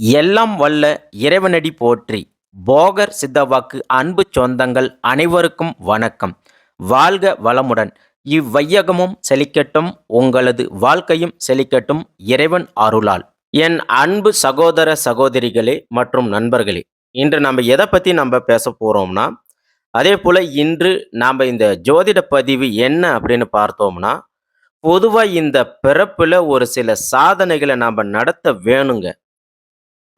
எல்லாம் வல்ல இறைவனடி போற்றி. போகர் சித்தவாக்கு அன்பு சொந்தங்கள் அனைவருக்கும் வணக்கம். வாழ்க வளமுடன். இவ்வையகமும் செழிக்கட்டும் உங்களது வாழ்க்கையும் செழிக்கட்டும் இறைவன் அருளால். என் அன்பு சகோதர சகோதரிகளே மற்றும் நண்பர்களே இன்று நம்ம எதை பற்றி நம்ம பேச போகிறோம்னா அதே போல் இன்று நாம் இந்த ஜோதிட பதிவு என்ன அப்படின்னு பார்த்தோம்னா பொதுவாக இந்த பிறப்பில் ஒரு சில சாதனைகளை நாம் நடத்த வேணுங்க.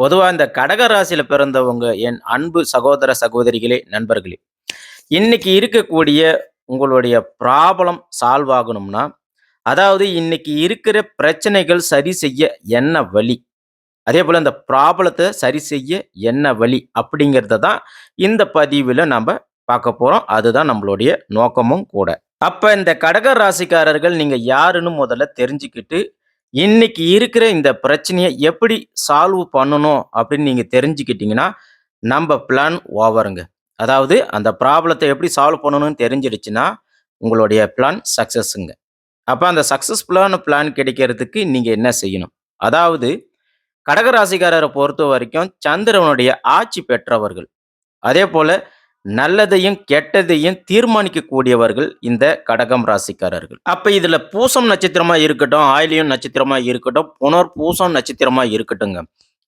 பொதுவாக இந்த கடக ராசியில் பிறந்தவங்க என் அன்பு சகோதர சகோதரிகளே நண்பர்களே இன்னைக்கு இருக்கக்கூடிய உங்களுடைய ப்ராப்ளம் சால்வ் ஆகணும்னா அதாவது இன்னைக்கு இருக்கிற பிரச்சனைகள் சரி செய்ய என்ன வழி? அதே போல் இந்த ப்ராப்ளத்தை சரி செய்ய என்ன வழி? அப்படிங்கிறத தான் இந்த பதிவில் நம்ம பார்க்க போகிறோம் அதுதான் நம்மளுடைய நோக்கமும் கூட. அப்போ இந்த கடக ராசிக்காரர்கள் நீங்கள் யாருன்னு முதல்ல தெரிஞ்சுக்கிட்டு இன்னைக்கு இருக்கிற இந்த பிரச்சனையை எப்படி சால்வ் பண்ணணும் அப்படின்னு நீங்கள் தெரிஞ்சுக்கிட்டீங்கன்னா நம்ம பிளான் ஓவருங்க. அதாவது அந்த ப்ராப்ளத்தை எப்படி சால்வ் பண்ணணும்னு தெரிஞ்சிடுச்சுன்னா உங்களுடைய பிளான் சக்ஸஸுங்க அப்போ அந்த சக்ஸஸ்ஃபுல்லான பிளான் கிடைக்கிறதுக்கு நீங்கள் என்ன செய்யணும்? அதாவது கடகராசிக்காரரை பொறுத்த வரைக்கும் சந்திரனுடைய ஆட்சி பெற்றவர்கள். அதே போல் நல்லதையும் கெட்டதையும் தீர்மானிக்கக்கூடியவர்கள் இந்த கடகம் ராசிக்காரர்கள். அப்ப இதுல பூசம் நட்சத்திரமா இருக்கட்டும் ஆயிலியம் நட்சத்திரமா இருக்கட்டும் புனர் பூசம் நட்சத்திரமா இருக்கட்டுங்க.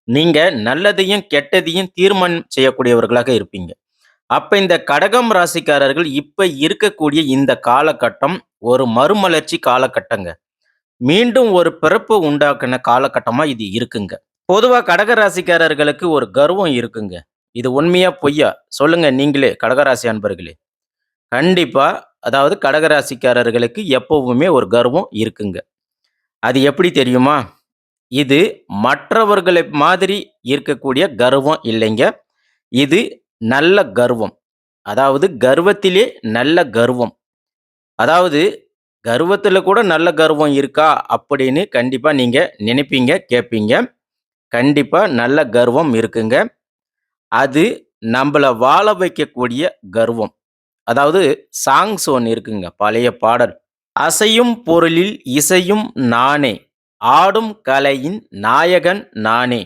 நீங்க நல்லதையும் கெட்டதையும் தீர்மானம் செய்யக்கூடியவர்களாக இருப்பீங்க. அப்ப இந்த கடகம் ராசிக்காரர்கள் இப்ப இருக்கக்கூடிய இந்த காலகட்டம் ஒரு மறுமலர்ச்சி காலகட்டங்க. மீண்டும் ஒரு பிறப்பு உண்டாக்குன காலகட்டமா இது இருக்குங்க. பொதுவாக கடக ராசிக்காரர்களுக்கு ஒரு கர்வம் இருக்குங்க. இது உண்மையா பொய்யா? சொல்லுங்க நீங்களே கடகராசி அன்பர்களே. கண்டிப்பா அதாவது கடகராசிக்காரர்களுக்கு எப்பவுமே ஒரு கர்வம் இருக்குங்க. அது எப்படி தெரியுமா? இது மற்றவர்களை மாதிரி இருக்கக்கூடிய கர்வம் இல்லைங்க. இது நல்ல கர்வம். அதாவது கர்வத்திலே நல்ல கர்வம். அதாவது கர்வத்தில் கூட நல்ல கர்வம் இருக்கா அப்படின்னு கண்டிப்பாக நீங்கள் நினைப்பீங்க கேட்பீங்க கண்டிப்பாக நல்ல கர்வம் இருக்குங்க. அது நம்மள வாழ வைக்கக்கூடிய கர்வம். அதாவது சாங்ஸ் ஒன்று இருக்குங்க பழைய பாடல். அசையும் பொருளில் இசையும் நானே ஆடும் கலையின் நாயகன் நானே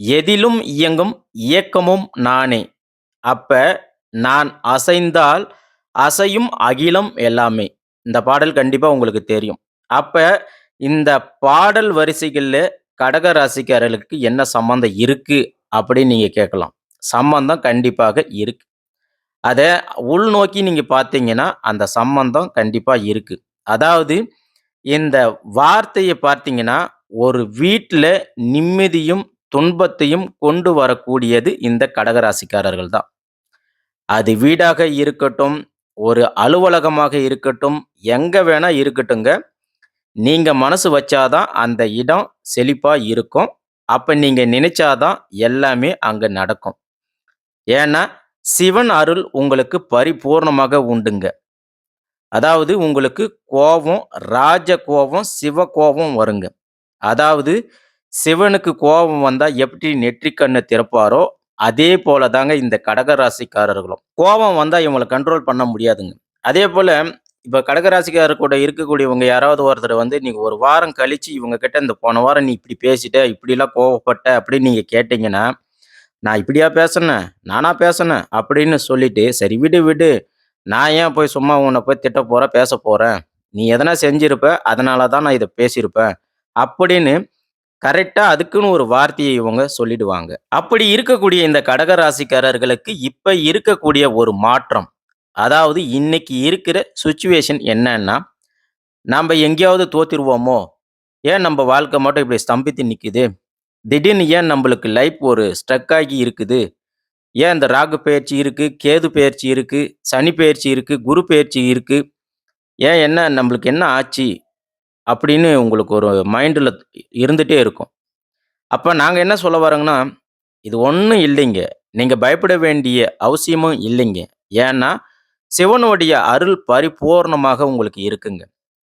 எதிலும் இயங்கும் இயக்கமும் நானே. அப்ப நான் அசைந்தால் அசையும் அகிலம் எல்லாமே. இந்த பாடல் கண்டிப்பாக உங்களுக்கு தெரியும். அப்ப இந்த பாடல் வரிசைகளில் கடக ராசிக்காரர்களுக்கு என்ன சம்பந்தம் இருக்கு அப்படின்னு நீங்கள் கேட்கலாம். சம்பந்தம் கண்டிப்பாக இருக்கு. அதை உள்நோக்கி நீங்கள் பார்த்தீங்கன்னா அந்த சம்பந்தம் கண்டிப்பாக இருக்குது அதாவது இந்த வார்த்தையை பார்த்தீங்கன்னா ஒரு வீட்டில் நிம்மதியும் துன்பத்தையும் கொண்டு வரக்கூடியது இந்த கடகராசிக்காரர்கள் தான். அது வீடாக இருக்கட்டும் ஒரு அலுவலகமாக இருக்கட்டும் எங்கே வேணால் இருக்கட்டுங்க நீங்கள் மனசு வச்சாதான் அந்த இடம் செழிப்பாக இருக்கும். அப்போ நீங்கள் நினைச்சாதான் எல்லாமே அங்கே நடக்கும். ஏன்னா சிவன் அருள் உங்களுக்கு பரிபூர்ணமாக உண்டுங்க. அதாவது உங்களுக்கு கோபம் ராஜ கோபம் சிவ கோபம் வருங்க. அதாவது சிவனுக்கு கோபம் வந்தால் எப்படி நெற்றிக்கண்ணை திறப்பாரோ அதே போல தாங்க இந்த கடகராசிக்காரர்களும். கோபம் வந்தால் இவங்களை கண்ட்ரோல் பண்ண முடியாதுங்க. அதே போல் இப்போ கடகராசிக்காரர் கூட இருக்கக்கூடியவங்க யாராவது ஒருத்தர் வந்து நீங்கள் ஒரு வாரம் கழித்து இவங்க கிட்ட இந்த போன வாரம் நீ இப்படி பேசிட்ட இப்படிலாம் கோவப்பட்ட அப்படின்னு நீங்கள் கேட்டிங்கன்னா நான் இப்படியா பேசுனேன்? நானா பேசினேன்? அப்படின்னு சொல்லிட்டு சரி விடு விடு. நான் ஏன் போய் சும்மா உன்னை போய் திட்ட போறேன் பேச போறேன்? நீ எதனா செஞ்சிருப்ப அதனால தான் நான் இதை பேசியிருப்பேன். அப்படின்னு கரெக்டாக அதுக்குன்னு ஒரு வார்த்தையை இவங்க சொல்லிடுவாங்க. அப்படி இருக்கக்கூடிய இந்த கடக ராசிக்காரர்களுக்கு இப்போ இருக்கக்கூடிய ஒரு மாற்றம் அதாவது இன்னைக்கு இருக்கிற சுச்சுவேஷன் என்னன்னா நம்ம எங்கேயாவது தோத்திருவோமோ? ஏன் நம்ம வாழ்க்கை மட்டும் இப்படி ஸ்தம்பித்து நிற்குது திடீர்னு ஏன் நம்மளுக்கு லைஃப் ஒரு ஸ்ட்ரக் ஆகி இருக்குது ஏன் இந்த ராகு பயிற்சி இருக்குது கேது பயிற்சி இருக்குது சனி பயிற்சி இருக்குது குரு பயிற்சி இருக்குது ஏன் என்ன நம்மளுக்கு என்ன ஆச்சு அப்படின்னு உங்களுக்கு ஒரு மைண்டில் இருந்துகிட்டே இருக்கும் அப்போ நாங்கள் என்ன சொல்ல வரோங்கன்னா, இது ஒன்றும் இல்லைங்க. நீங்கள் பயப்பட வேண்டிய அவசியமும் இல்லைங்க. ஏன்னா, சிவனுடைய அருள் பரிபூரணமாக உங்களுக்கு இருக்குங்க.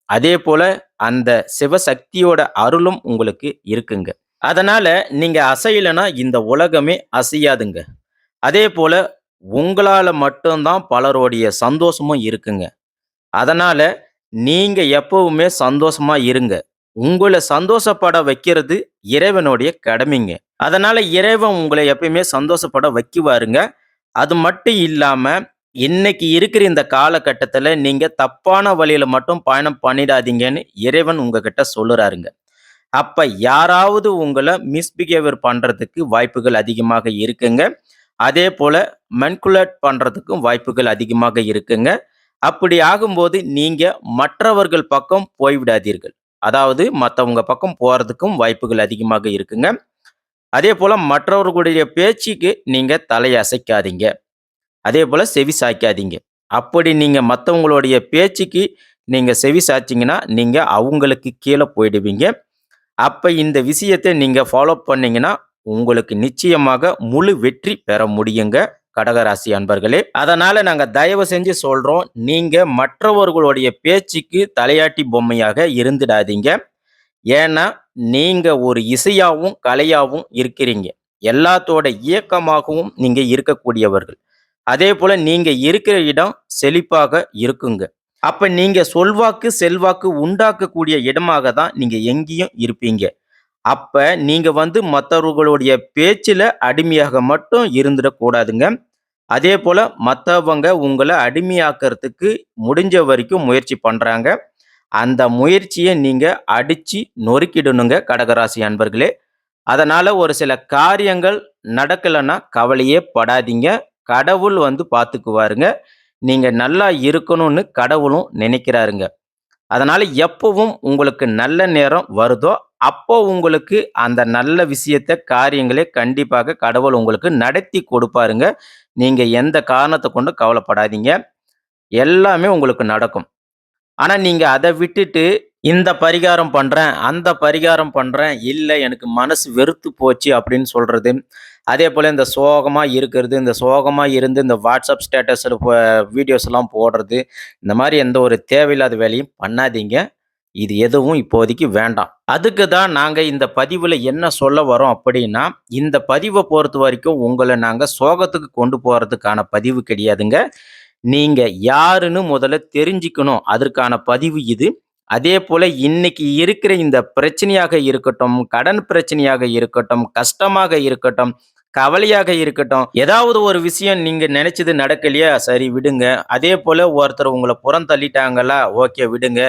அதே போல் அந்த சிவசக்தியோட அருளும் உங்களுக்கு இருக்குங்க. அதனால் நீங்கள் அசையலைன்னா இந்த உலகமே அசையாதுங்க. அதே போல் மட்டும் தான் பலருடைய சந்தோஷமும் இருக்குங்க. அதனால் நீங்கள் எப்பவுமே சந்தோஷமாக இருங்க. உங்களை சந்தோஷப்பட வைக்கிறது இறைவனுடைய கடமைங்க. அதனால் இறைவன் உங்களை எப்பயுமே சந்தோஷப்பட வைக்குவாருங்க. அது மட்டும் இல்லாமல் இன்னைக்கு இருக்கிற இந்த காலகட்டத்தில் நீங்கள் தப்பான வழியில் மட்டும் பயணம் பண்ணிடாதீங்கன்னு இறைவன் உங்ககிட்ட சொல்லுறாருங்க. அப்ப யாராவது உங்களை மிஸ்பிஹேவியர் பண்றதுக்கு வாய்ப்புகள் அதிகமாக இருக்குங்க. அதே போல் மென்குலேட் பண்றதுக்கும் வாய்ப்புகள் அதிகமாக இருக்குங்க. அப்படி ஆகும்போது நீங்க மற்றவர்கள் பக்கம் போய்விடாதீர்கள். அதாவது மற்றவங்க பக்கம் போறதுக்கும் வாய்ப்புகள் அதிகமாக இருக்குங்க. அதே போல் மற்றவர்களுடைய பேச்சுக்கு நீங்க தலையசைக்காதீங்க அதே போல் செவி சாய்க்காதீங்க. அப்படி நீங்க மற்றவங்களுடைய பேச்சுக்கு நீங்க செவி சாய்ச்சிங்கன்னா நீங்க அவங்களுக்கு கீழே போயிடுவீங்க. அப்போ இந்த விஷயத்த நீங்கள் ஃபாலோ பண்ணீங்கன்னா, உங்களுக்கு நிச்சயமாக முழு வெற்றி பெற முடியுங்க, கடகராசி அன்பர்களே. அதனால நாங்க தயவு செஞ்சு சொல்றோம், நீங்க மற்றவர்களுடைய பேச்சுக்கு தலையாட்டி பொம்மையாக இருந்துடாதீங்க. ஏன்னா, நீங்க ஒரு இசையாகவும் கலையாகவும் இருக்கிறீங்க. எல்லாத்தோட இயக்கமாகவும் நீங்க இருக்கக்கூடியவர்கள். அதே போல் நீங்க இருக்கிற இடம் செழிப்பாக இருக்குங்க. அப்போ நீங்கள் சொல்வாக்கு, செல்வாக்கு உண்டாக்கக்கூடிய இடமாக தான் நீங்கள் எங்கேயும் இருப்பீங்க. அப்போ நீங்கள் வந்து மற்றவர்களுடைய பேச்சில் அடிமையாக மட்டும் இருந்துடக்கூடாதுங்க. அதே போல் மற்றவங்க உங்களை அடிமையாக்கிறதுக்கு முடிஞ்ச வரைக்கும் முயற்சி பண்ணுறாங்க அந்த முயற்சியை நீங்கள் அடித்து நொறுக்கிடணுங்க கடகராசி அன்பர்களே. அதனால் ஒரு சில காரியங்கள் நடக்கலைன்னா கவலையே படாதீங்க. கடவுள் வந்து பார்த்துக்குவாருங்க. நீங்கள் நல்லா இருக்கணும்னு கடவுளும் நினைக்கிறாருங்க. அதனால் எப்பவும் உங்களுக்கு நல்ல நேரம் வருதோ, அப்போ உங்களுக்கு அந்த நல்ல விஷயத்த, காரியங்களே கண்டிப்பாக கடவுள் உங்களுக்கு நடத்தி கொடுப்பாருங்க. நீங்கள் எந்த காரணத்தை கொண்டும் கவலைப்படாதீங்க. எல்லாமே உங்களுக்கு நடக்கும். ஆனால் நீங்கள் அதை விட்டுட்டு, இந்த பரிகாரம் பண்ணுறேன் அந்த பரிகாரம் பண்ணுறேன் இல்லை எனக்கு மனசு வெறுத்து போச்சு அப்படின்னு சொல்கிறது அதே போல் இந்த சோகமாக இருக்கிறது, இந்த சோகமாக இருந்து இந்த வாட்ஸ்அப் ஸ்டேட்டஸில் ப வீடியோஸ்லாம் போடுறது. இந்த மாதிரி எந்த ஒரு தேவையில்லாத வேலையும் பண்ணாதீங்க. இது எதுவும் இப்போதைக்கு வேண்டாம். அதுக்கு தான் நாங்கள் இந்த பதிவில் என்ன சொல்ல வரோம் அப்படின்னா, இந்த பதிவை பொறுத்த வரைக்கும் உங்களை நாங்கள் சோகத்துக்கு கொண்டு போகிறதுக்கான பதிவு கிடையாதுங்க. நீங்கள் யாருன்னு முதல்ல தெரிஞ்சுக்கணும். அதற்கான பதிவு இது. அதே போல் இன்னைக்கு இருக்கிற இந்த பிரச்சனையாக இருக்கட்டும், கடன் பிரச்சனையாக இருக்கட்டும், கஷ்டமாக இருக்கட்டும், கவலையாக இருக்கட்டும், ஏதாவது ஒரு விஷயம் நீங்க நினைச்சது நடக்கலையா? சரி விடுங்க. அதேபோல ஒருத்தர் உங்களை புறம் தள்ளிட்டாங்களா? ஓகே விடுங்க.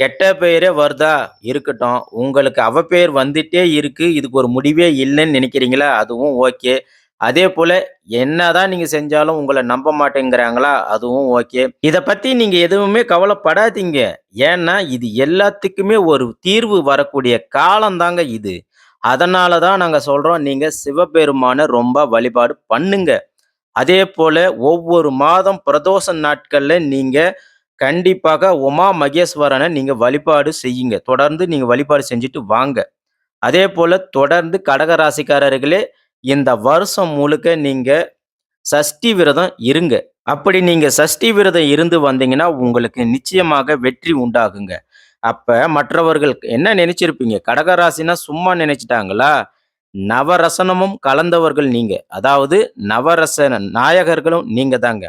கெட்ட பெயரே வருதா? இருக்கட்டும். உங்களுக்கு அவ பெயர் வந்துட்டே இருக்கு. இதுக்கு ஒரு முடிவே இல்லைன்னு நினைக்கிறீங்களா? அதுவும் ஓகே. அதே போல என்னதான் நீங்க செஞ்சாலும் உங்களை நம்ப மாட்டேங்கிறாங்களா? அதுவும் ஓகே. இதை பத்தி நீங்க எதுவுமே கவலைப்படாதீங்க. ஏன்னா, இது எல்லாத்துக்குமே ஒரு தீர்வு வரக்கூடிய காலம் தாங்க இது. அதனால தான் நாங்கள் சொல்றோம், நீங்க சிவபெருமான ரொம்ப வழிபாடு பண்ணுங்க. அதேபோல ஒவ்வொரு மாதம் பிரதோஷ நாட்களில் நீங்க கண்டிப்பாக உமா மகேஸ்வரனை நீங்க வழிபாடு செய்யுங்க. தொடர்ந்து நீங்க வழிபாடு செஞ்சுட்டு வாங்க. அதே போல் தொடர்ந்து கடக ராசிக்காரர்களே, இந்த வருஷம் முழுக்க நீங்கள் சஷ்டி விரதம் இருங்க. அப்படி நீங்கள் சஷ்டி விரதம் இருந்து வந்தீங்கன்னா, உங்களுக்கு நிச்சயமாக வெற்றி உண்டாகுங்க. அப்போ மற்றவர்கள் என்ன நினைச்சிருப்பீங்க? கடகராசினா சும்மா நினைச்சிட்டாங்களா நவரசனமும் கலந்தவர்கள் நீங்கள் அதாவது நவரசன நாயகர்களும் நீங்கள் தாங்க.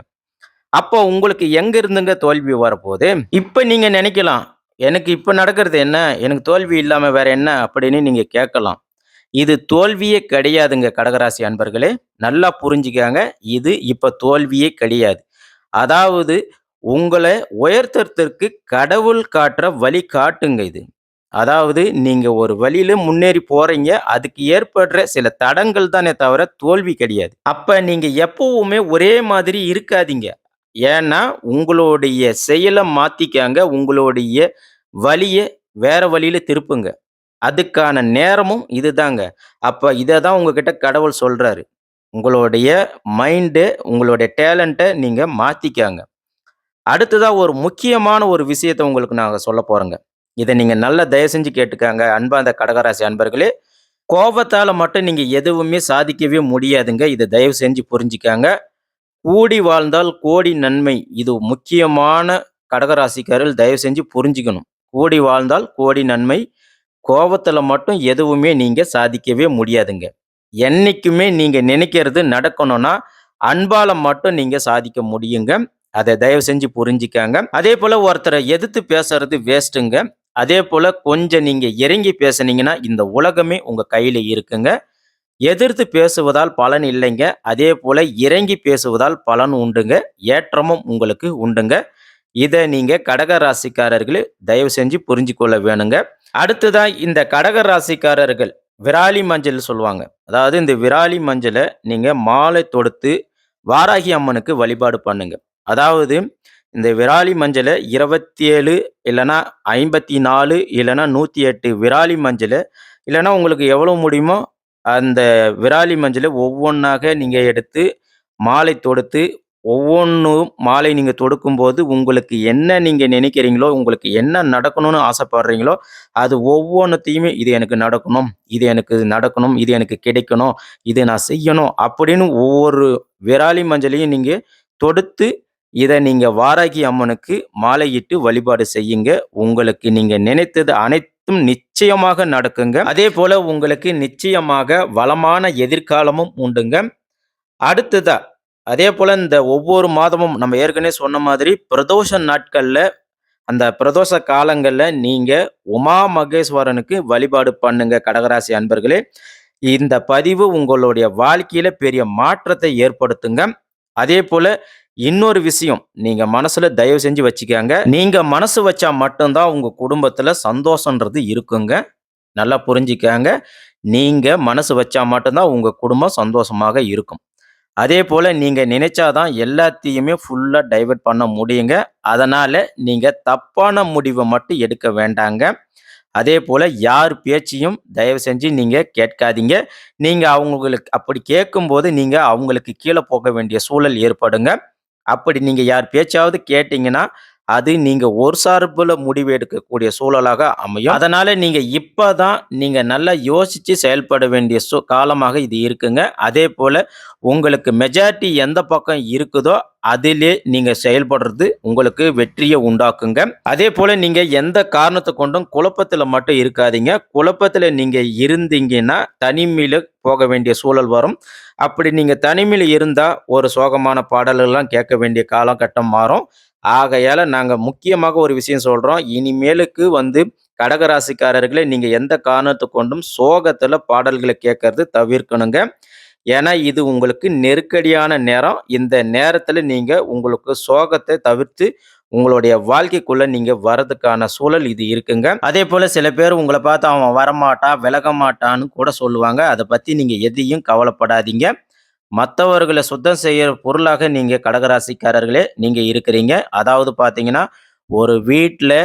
அப்போ உங்களுக்கு எங்கே இருந்துங்க தோல்வி வரப்போது? இப்போ நீங்கள் நினைக்கலாம், எனக்கு இப்போ நடக்கிறது என்ன? எனக்கு தோல்வி இல்லாமல் வேற என்ன? அப்படின்னு நீங்கள் கேட்கலாம். இது தோல்வியே கிடையாதுங்க கடகராசி அன்பர்களே. நல்லா புரிஞ்சுக்காங்க இது இப்போ தோல்வியே கிடையாது. அதாவது உங்களை உயர்த்துறதற்கு கடவுள் காட்டுற வழி காட்டுங்க இது. அதாவது நீங்கள் ஒரு வழியில் முன்னேறி போகிறீங்க அதுக்கு ஏற்படுற சில தடங்கள் தானே தவிர தோல்வி கிடையாது. அப்போ நீங்கள் எப்பவுமே ஒரே மாதிரி இருக்காதீங்க. ஏன்னா, உங்களுடைய செயலை மாற்றிக்காங்க உங்களுடைய வழியை வேற வழியில் திருப்புங்க. அதுக்கான நேரமும் இதுதாங்க. அப்ப இத தான் உங்ககிட்ட கடவுள் சொல்றாரு. உங்களுடைய மைண்டு உங்களுடைய டேலண்ட்ட நீங்க மாத்திக்கங்க. அடுத்ததா ஒரு முக்கியமான ஒரு விஷயத்த உங்களுக்கு நாங்கள் சொல்ல போகிறோங்க இத நீங்க நல்லா தயவு செஞ்சு கேட்டுக்கங்க. அன்பார்ந்த கடகராசி அன்பர்களே. கோபத்தால மட்டும் நீங்க எதுவுமே சாதிக்கவே முடியாதுங்க. இத தயவு செஞ்சு புரிஞ்சுக்கங்க. கூடி வாழ்ந்தால் கோடி நன்மை. இது முக்கியமான கடகராசிக்காரர்கள் தயவு செஞ்சு புரிஞ்சுக்கணும். கூடி வாழ்ந்தால் கோடி நன்மை. கோபத்தில் மட்டும் எதுவுமே நீங்கள் சாதிக்கவே முடியாதுங்க. என்றைக்குமே நீங்கள் நினைக்கிறது நடக்கணும்னா, அன்பால மட்டும் நீங்கள் சாதிக்க முடியுங்க. அதை தயவு செஞ்சு புரிஞ்சிக்கோங்க அதே போல் ஒருத்தரை எதிர்த்து பேசுறது வேஸ்ட்டுங்க. அதே போல் கொஞ்சம் நீங்கள் இறங்கி பேசுனீங்கன்னா, இந்த உலகமே உங்கள் கையில் இருக்குங்க. எதிர்த்து பேசுவதால் பலன் இல்லைங்க. அதே போல் இறங்கி பேசுவதால் பலன் உண்டுங்க. ஏற்றமும் உங்களுக்கு உண்டுங்க. இதை நீங்கள் கடக ராசிக்காரர்களே தயவு செஞ்சு புரிஞ்சுக்கொள்ள வேணுங்க. அடுத்ததான் இந்த கடக ராசிக்காரர்கள் விராலி மஞ்சள் சொல்லுவாங்க. அதாவது இந்த விராலி மஞ்சளை நீங்கள் மாலை தொடுத்து வாராகி அம்மனுக்கு வழிபாடு பண்ணுங்க. அதாவது இந்த விராலி மஞ்சளை இருபத்தி ஏழு இல்லைன்னா ஐம்பத்தி நாலு இல்லைன்னா நூற்றி எட்டு விராலி மஞ்சளை இல்லைன்னா உங்களுக்கு எவ்வளோ முடியுமோ அந்த விராலி மஞ்சளை ஒவ்வொன்றாக நீங்கள் எடுத்து மாலை தொடுத்து ஒவ்வொன்றும் மாலை நீங்க தொடுக்கும்போது உங்களுக்கு என்ன நீங்கள் நினைக்கிறீங்களோ, உங்களுக்கு என்ன நடக்கணும்னு ஆசைப்படுறீங்களோ, அது ஒவ்வொன்றத்தையுமே இது எனக்கு நடக்கணும், இது எனக்கு நடக்கணும், இது எனக்கு கிடைக்கணும், இது நான் செய்யணும் அப்படின்னு ஒவ்வொரு விராலி மஞ்சளையும் நீங்கள் தொடுத்து, இதை நீங்கள் வாராகி அம்மனுக்கு மாலையிட்டு வழிபாடு செய்யுங்க. உங்களுக்கு நீங்கள் நினைத்தது அனைத்தும் நிச்சயமாக நடக்குங்க. அதே போல் உங்களுக்கு நிச்சயமாக வளமான எதிர்காலமும் உண்டுங்க. அடுத்ததாக அதே போல் இந்த ஒவ்வொரு மாதமும் நம்ம ஏற்கனவே சொன்ன மாதிரி பிரதோஷ நாட்களில் அந்த பிரதோஷ காலங்களில் நீங்கள் உமா மகேஸ்வரனுக்கு வழிபாடு பண்ணுங்க கடகராசி அன்பர்களே. இந்த பதிவு உங்களுடைய வாழ்க்கையில் பெரிய மாற்றத்தை ஏற்படுத்துங்க. அதே போல் இன்னொரு விஷயம் நீங்கள் மனசில் தயவு செஞ்சு வச்சுக்காங்க நீங்கள் மனசு வச்சா மட்டும்தான் உங்கள் குடும்பத்தில் சந்தோஷன்றது இருக்குங்க. நல்லா புரிஞ்சுக்கங்க. நீங்கள் மனசு வச்சா மட்டும்தான் உங்கள் குடும்பம் சந்தோஷமாக இருக்கும். அதே போல் நீங்கள் தான் எல்லாத்தையுமே ஃபுல்லாக டைவர்ட் பண்ண முடியுங்க. அதனால் நீங்கள் தப்பான முடிவை மட்டும் எடுக்க வேண்டாங்க. அதே போல் யார் பேச்சையும் தயவு செஞ்சு நீங்கள் கேட்காதீங்க. நீங்கள் அவங்களுக்கு அப்படி கேட்கும்போது நீங்கள் அவங்களுக்கு கீழே போக வேண்டிய சூழல் ஏற்படுங்க. அப்படி நீங்கள் யார் பேச்சாவது கேட்டிங்கன்னா அது நீங்க ஒரு சார்புல முடிவு எடுக்கக்கூடிய சூழலாக அமையும். அதனால நீங்க இப்பதான் நீங்க நல்லா யோசிச்சு செயல்பட வேண்டிய சு காலமாக இது இருக்குங்க. அதே போல உங்களுக்கு மெஜாரிட்டி எந்த பக்கம் இருக்குதோ, அதிலே நீங்க செயல்படுறது உங்களுக்கு வெற்றியை உண்டாக்குங்க. அதே போல நீங்க எந்த காரணத்தை கொண்டும் குழப்பத்துல மட்டும் இருக்காதீங்க. குழப்பத்துல நீங்க இருந்தீங்கன்னா, தனிமையில போக வேண்டிய சூழல் வரும். அப்படி நீங்க தனிமையில் இருந்தா, ஒரு சோகமான பாடல்கள்லாம் கேட்க வேண்டிய காலகட்டம் மாறும். ஆகையால நாங்கள் முக்கியமாக ஒரு விஷயம் சொல்கிறோம் இனிமேலுக்கு வந்து கடக நீங்கள் எந்த காரணத்தை கொண்டும் சோகத்தில் பாடல்களை கேட்கறது தவிர்க்கணுங்க. ஏன்னா, இது உங்களுக்கு நெருக்கடியான நேரம். இந்த நேரத்தில் நீங்கள் உங்களுக்கு சோகத்தை தவிர்த்து, உங்களுடைய வாழ்க்கைக்குள்ளே நீங்கள் வரதுக்கான சூழல் இது இருக்குங்க. அதே போல் சில பேர் உங்களை பார்த்து அவன் வரமாட்டான், விலக மாட்டான்னு கூட சொல்லுவாங்க. அதை பற்றி நீங்கள் எதையும் கவலைப்படாதீங்க. மற்றவர்களை சுத்தம் செய்கிற பொருளாக நீங்கள் கடகராசிக்காரர்களே நீங்கள் இருக்கிறீங்க. அதாவது பார்த்தீங்கன்னா, ஒரு வீட்டில்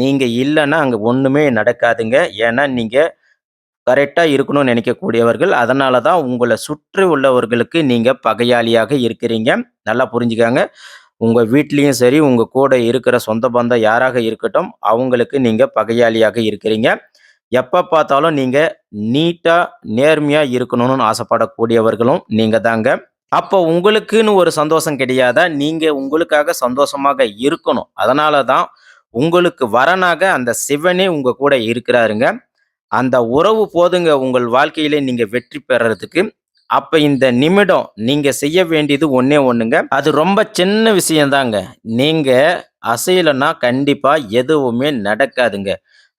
நீங்கள் இல்லைன்னா அங்கே ஒன்றுமே நடக்காதுங்க. ஏன்னா, நீங்கள் கரெக்டாக இருக்கணும்னு நினைக்கக்கூடியவர்கள். அதனால தான் உங்களை சுற்றி உள்ளவர்களுக்கு நீங்கள் பகையாளியாக இருக்கிறீங்க. நல்லா புரிஞ்சுக்காங்க உங்கள் வீட்லேயும் சரி, உங்கள் கூட இருக்கிற சொந்த பந்தம் யாராக இருக்கட்டும், அவங்களுக்கு நீங்கள் பகையாளியாக இருக்கிறீங்க. எப்போ பார்த்தாலும் நீங்கள் நீட்டாக நேர்மையாக இருக்கணும்னு ஆசைப்படக்கூடியவர்களும் நீங்கள் தாங்க. அப்போ உங்களுக்குன்னு ஒரு சந்தோஷம் கிடையாதா? நீங்கள் உங்களுக்காக சந்தோஷமாக இருக்கணும். அதனால தான் உங்களுக்கு வரனாக அந்த சிவனே உங்கள் கூட இருக்கிறாருங்க. அந்த உறவு போதுங்க உங்கள் வாழ்க்கையிலே நீங்கள் வெற்றி பெறறதுக்கு. அப்போ இந்த நிமிடம் நீங்கள் செய்ய வேண்டியது ஒன்றே ஒன்றுங்க அது ரொம்ப சின்ன விஷயம் தாங்க. அசையலைன்னா கண்டிப்பாக எதுவுமே நடக்காதுங்க.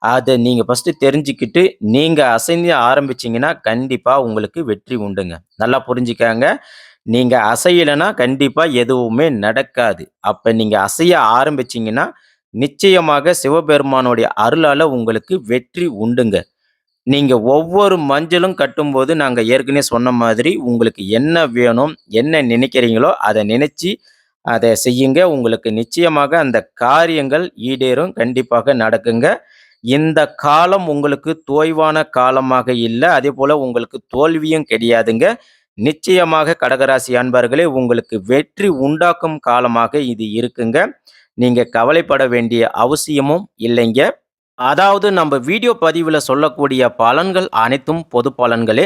அதை நீங்கள் ஃபஸ்ட்டு தெரிஞ்சுக்கிட்டு, நீங்கள் அசைந்து ஆரம்பிச்சிங்கன்னா கண்டிப்பாக உங்களுக்கு வெற்றி உண்டுங்க. நல்லா புரிஞ்சுக்கங்க. நீங்கள் அசையலைன்னா கண்டிப்பாக எதுவுமே நடக்காது. அப்போ நீங்கள் அசைய ஆரம்பிச்சிங்கன்னா நிச்சயமாக சிவபெருமானுடைய அருளால் உங்களுக்கு வெற்றி உண்டுங்க. நீங்கள் ஒவ்வொரு மஞ்சளும் கட்டும்போது நாங்கள் ஏற்கனவே சொன்ன மாதிரி, உங்களுக்கு என்ன வேணும், என்ன நினைக்கிறீங்களோ, அதை நினச்சி அதை செய்யுங்க. உங்களுக்கு நிச்சயமாக அந்த காரியங்கள் ஈடேறும். கண்டிப்பாக நடக்குங்க. இந்த காலம் உங்களுக்கு தோய்வான காலமாக இல்லை அதே போல் உங்களுக்கு தோல்வியும் கிடையாதுங்க. நிச்சயமாக கடகராசி அன்பர்களே உங்களுக்கு வெற்றி உண்டாக்கும் காலமாக இது இருக்குங்க. நீங்க கவலைப்பட வேண்டிய அவசியமும் இல்லைங்க. அதாவது நம்ம வீடியோ பதிவில் சொல்லக்கூடிய பலன்கள் அனைத்தும் பொது பலன்களே